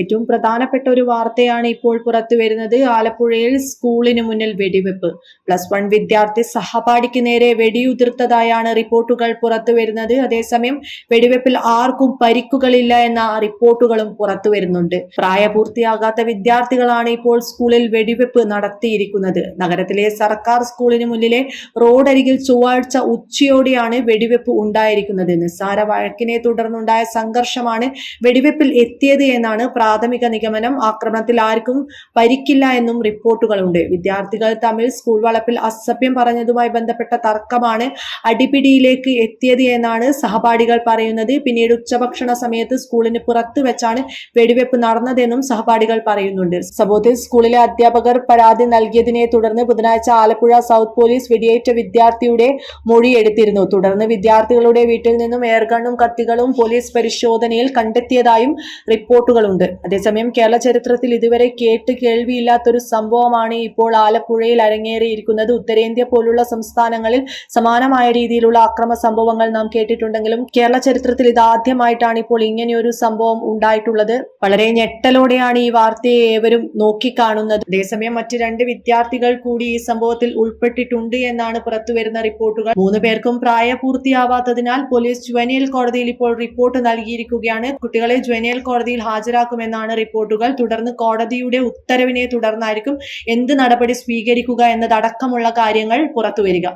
ഏറ്റവും പ്രധാനപ്പെട്ട ഒരു വാർത്തയാണ് ഇപ്പോൾ പുറത്തു വരുന്നത്. ആലപ്പുഴയിൽ സ്കൂളിന് മുന്നിൽ വെടിവെപ്പ്. പ്ലസ് വൺ വിദ്യാർത്ഥി സഹപാഠിക്ക് നേരെ വെടിയുതിർത്തതായാണ് റിപ്പോർട്ടുകൾ പുറത്തു വരുന്നത്. അതേസമയം വെടിവെപ്പിൽ ആർക്കും പരിക്കുകളില്ല എന്ന റിപ്പോർട്ടുകളും പുറത്തു വരുന്നുണ്ട്. പ്രായപൂർത്തിയാകാത്ത വിദ്യാർത്ഥികളാണ് ഇപ്പോൾ സ്കൂളിൽ വെടിവെപ്പ് നടത്തിയിരിക്കുന്നത്. നഗരത്തിലെ സർക്കാർ സ്കൂളിന് മുന്നിലെ റോഡരികിൽ ചൊവ്വാഴ്ച ഉച്ചയോടെയാണ് വെടിവെപ്പ് ഉണ്ടായിരിക്കുന്നത്. നിസ്സാര വഴക്കിനെ തുടർന്നുണ്ടായ സംഘർഷമാണ് വെടിവെപ്പിൽ എത്തിയത് എന്നാണ് പ്രാഥമിക നിഗമനം ആക്രമണത്തിൽ ആർക്കും പരിക്കില്ല എന്നും റിപ്പോർട്ടുകളുണ്ട്. വിദ്യാർത്ഥികൾ തമ്മിൽ സ്കൂൾ വളപ്പിൽ അസഭ്യം പറഞ്ഞതുമായി ബന്ധപ്പെട്ട തർക്കമാണ് അടിപിടിയിലേക്ക് എത്തിയത് എന്നാണ് സഹപാഠികൾ പറയുന്നത്. പിന്നീട് ഉച്ചഭക്ഷണ സമയത്ത് സ്കൂളിന് പുറത്തു വെച്ചാണ് വെടിവെപ്പ് നടന്നതെന്നും സഹപാഠികൾ പറയുന്നുണ്ട്. സംഭവത്തിൽ സ്കൂളിലെ അധ്യാപകർ പരാതി നൽകിയതിനെ തുടർന്ന് ബുധനാഴ്ച ആലപ്പുഴ സൗത്ത് പോലീസ് വെടിയേറ്റ വിദ്യാർത്ഥിയുടെ മൊഴി എടുത്തിരുന്നു. തുടർന്ന് വിദ്യാർത്ഥികളുടെ വീട്ടിൽ നിന്നും എയർഗണ്ണും കത്തികളും പോലീസ് പരിശോധനയിൽ കണ്ടെത്തിയതായും റിപ്പോർട്ടുകളുണ്ട്. അതേസമയം കേരള ചരിത്രത്തിൽ ഇതുവരെ കേട്ട് കേൾവിയില്ലാത്തൊരു സംഭവമാണ് ഇപ്പോൾ ആലപ്പുഴയിൽ അരങ്ങേറിയിരിക്കുന്നത്. ഉത്തരേന്ത്യ പോലുള്ള സംസ്ഥാനങ്ങളിൽ സമാനമായ രീതിയിലുള്ള അക്രമ സംഭവങ്ങൾ നാം കേട്ടിട്ടുണ്ടെങ്കിലും കേരള ചരിത്രത്തിൽ ഇതാദ്യമായിട്ടാണ് ഇപ്പോൾ ഇങ്ങനെയൊരു സംഭവം ഉണ്ടായിട്ടുള്ളത്. വളരെ ഞെട്ടലോടെയാണ് ഈ വാർത്തയെ ഏവരും നോക്കിക്കാണുന്നത്. അതേസമയം മറ്റ് രണ്ട് വിദ്യാർത്ഥികൾ കൂടി ഈ സംഭവത്തിൽ ഉൾപ്പെട്ടിട്ടുണ്ട് എന്നാണ് പുറത്തു വരുന്ന റിപ്പോർട്ടുകൾ. മൂന്ന് പേർക്കും പ്രായപൂർത്തിയാവാത്തതിനാൽ പോലീസ് ജുവനിയൽ കോടതിയിൽ ഇപ്പോൾ റിപ്പോർട്ട് നൽകിയിരിക്കുകയാണ്. കുട്ടികളെ ജുവനിയൽ കോടതിയിൽ ഹാജരാക്കുമെന്നാണ് റിപ്പോർട്ടുകൾ. തുടർന്ന് കോടതിയുടെ ഉത്തരവിനെ തുടർന്നായിരിക്കും എന്ത് നടപടി സ്വീകരിക്കുക എന്നതടക്കമുള്ള കാര്യങ്ങൾ പുറത്തുവരിക.